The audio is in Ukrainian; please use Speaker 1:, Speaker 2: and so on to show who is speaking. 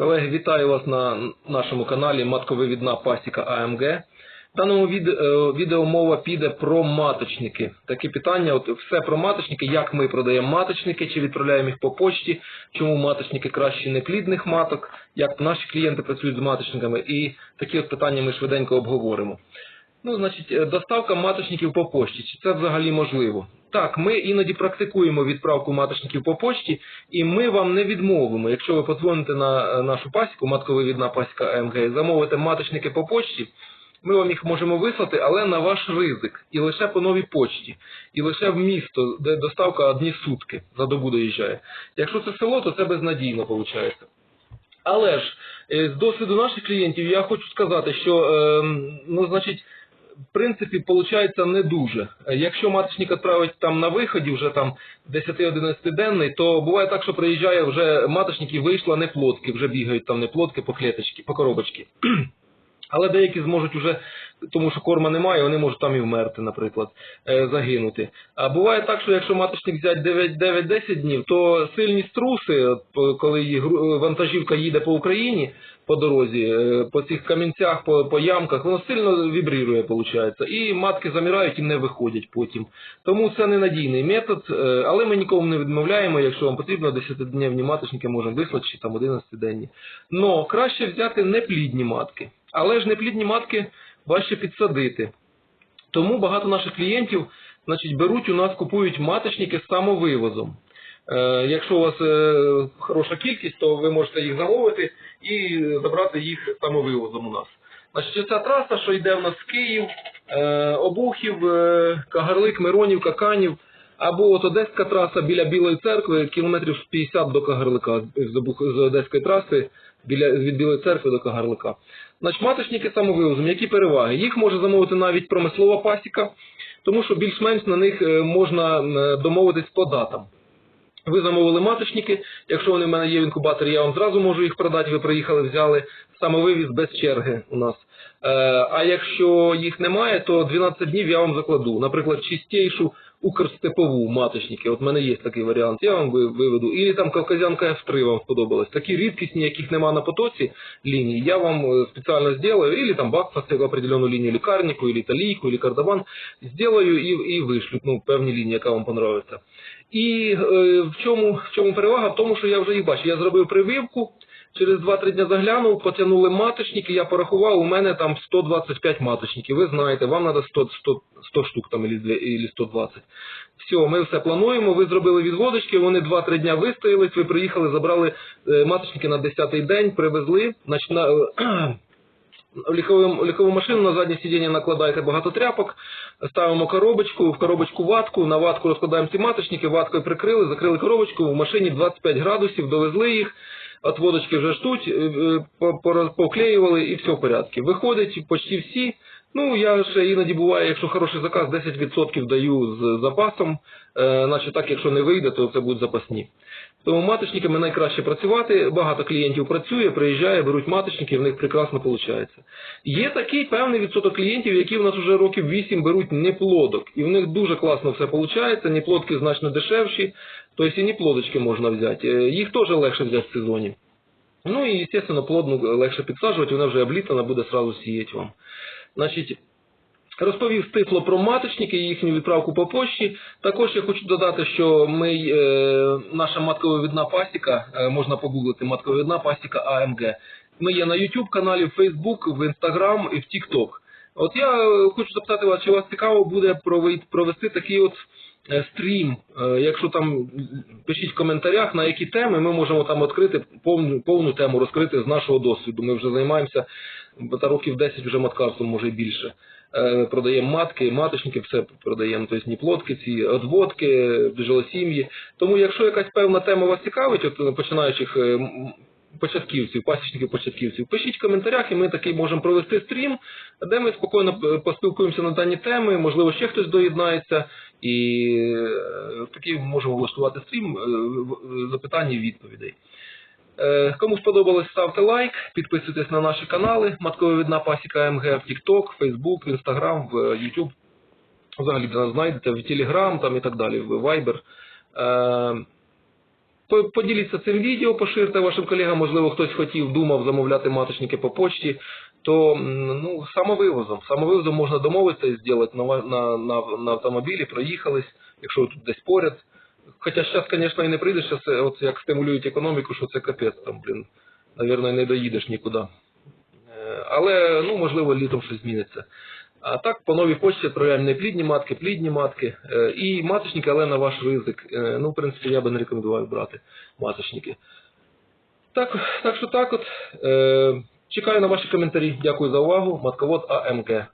Speaker 1: Колеги, вітаю вас на нашому каналі Матковивідна пасіка АМГ. В даному відео, відео мова піде про маточники. Такі питання, от все про маточники, як ми продаємо маточники, чи відправляємо їх по почті, чому маточники краще неплідних маток, як наші клієнти працюють з маточниками, і такі от питання ми швиденько обговоримо. Ну, значить, е, доставка маточників по почті. Чи це взагалі можливо? Так, ми іноді практикуємо відправку маточників по почті, і ми вам не відмовимо. Якщо ви подзвоните на е, нашу пасіку, матковивідна пасіка АМГ, і замовите маточники по почті, ми вам їх можемо вислати, але на ваш ризик. І лише по новій почті. І лише в місто, де доставка одні сутки за добу доїжджає. Якщо це село, то це безнадійно виходить. Але ж е, з досвіду наших клієнтів я хочу сказати, що е, ну, значить, в принципі, виходить не дуже. Якщо маточник відправить там на виході, вже там 10-11 денний, то буває так, що приїжджає вже маточник і вийшла не плотки, вже бігають там не плотки по клеточки, по коробочки. Але деякі зможуть уже, тому що корма немає, вони можуть там і вмерти, наприклад, е, загинути. А буває так, що якщо маточник взяти 9-10 днів, то сильні струси, коли вантажівка їде по Україні по дорозі, е, по цих камінцях, по, по ямках, воно сильно вібрірує, виходить. І матки замирають і не виходять потім. Тому це ненадійний метод, е, але ми нікому не відмовляємо, якщо вам потрібно 10-дневні маточники, можемо вислати, чи там 11-денні. Но краще взяти неплідні матки. Але ж неплідні матки важче підсадити. Тому багато наших клієнтів значить, беруть у нас, купують маточники з самовивозом. Е, якщо у вас е, хороша кількість, то ви можете їх замовити і забрати їх самовивозом у нас. Значить, ця траса, що йде в нас в Київ, е, Обухів, Кагарлик, Миронів, Канів, або от Одеська траса біля Білої церкви, кілометрів 50 до Кагарлика з Одеської траси біля, від Білої церкви до Кагарлика. Значить, маточники самовивозом, які переваги? Їх може замовити навіть промислова пасіка, тому що більш-менш на них е, можна е, домовитись по датам. Ви замовили маточники, якщо вони в мене є в інкубаторі, я вам зразу можу їх продати, ви приїхали, взяли самовивіз без черги у нас. Е, а якщо їх немає, то 12 днів я вам закладу. Наприклад, чистейшу укрстепову маточники. От в мене є такий варіант, я вам виведу. Ілі там кавказянка F3 вам сподобалась. Такі рідкісні, яких нема на потоці ліній, я вам е, спеціально зроблю, ілі там бакфас, определену лінію лікарнику, ілі талійку, ілі кардабан, зроблю і, і вишлю, ну, певні лінії, яка вам понравиться. І е, в, чому, в чому перевага? В тому, що я вже їх бачу. Я зробив прививку, через 2-3 дня заглянув, потягнули маточники, я порахував, у мене там 125 маточників. Ви знаєте, вам треба 100, 100, 100 штук там, або 120. Все, ми все плануємо, ви зробили відводочки, вони 2-3 дня вистоялись, ви приїхали, забрали е, маточники на 10-й день, привезли. Значить, на, в ліхову, ліхову машину на заднє сидіння накладаєте багато тряпок, ставимо коробочку, в коробочку ватку, на ватку розкладаємо ці маточники, ваткою прикрили, закрили коробочку, в машині 25 градусів, довезли їх, отводочки вже ждуть, е, е, поклеювали і все в порядку. Виходять почти всі. Ну, я ще іноді буває, якщо хороший заказ, 10% даю з запасом, е, значить так, якщо не вийде, то це будуть запасні. Тому маточниками найкраще працювати. Багато клієнтів працює, приїжджає, беруть маточники, в них прекрасно виходить. Є такий певний відсоток клієнтів, які в нас вже років 8 беруть неплодок, і в них дуже класно все виходить. Неплодки значно дешевші, тобто і неплодочки можна взяти. Е, Їх теж легше взяти в сезоні. Ну і, звісно, плодну легше підсаджувати, вона вже облітана, буде сразу сіяти вам. Значить, Розповів стисло про маточники і їхню відправку по почті. Також я хочу додати, що ми, е, наша маткововідна пасіка, е, можна погуглити маткововідна пасіка АМГ. Ми є на YouTube каналі, в Facebook, в Instagram і в TikTok. От я е, хочу запитати вас, чи вас цікаво буде провести такий от стрім. Якщо там пишіть в коментарях, на які теми ми можемо там відкрити повну, повну тему розкрити з нашого досвіду. Ми вже займаємося та років 10 вже маткарством, може і більше. Е, Продаємо матки, маточники, все продаємо, тобто плодки, ці одводки, бджолосім'ї. Тому, якщо якась певна тема вас цікавить, от починаючих е, початківців, пасічників початківців, пишіть в коментарях, і ми такий можемо провести стрім, де ми спокійно е, поспілкуємося на дані теми, можливо, ще хтось доєднається, і такий можемо влаштувати стрім запитань і відповідей. Е, Кому сподобалось, ставте лайк, підписуйтесь на наші канали. Маткововідна пасіка МГ в TikTok, Facebook, Instagram, в YouTube. Взагалі нас знайдете в Telegram там і так далі, в Viber. Е, Поділіться цим відео, поширте вашим колегам, можливо, хтось хотів, думав замовляти маточники по почті, то ну, самовивозом. Самовивозом можна домовитися і зробити на, на, на, на автомобілі, проїхались, якщо ви тут десь поряд. Хоча зараз, звісно, і не прийдеш, зараз от як стимулюють економіку, що це капець, там, блін, навірно, не доїдеш нікуди. Е, Але, ну, можливо, літом щось зміниться. А так, по новій почті відправляємо не плідні матки, плідні матки е, і маточники, але на ваш ризик. Е, Ну, в принципі, я би не рекомендував брати маточники. Так, так що так от. Чекаю на ваші коментарі. Дякую за увагу. Матковод АМГ.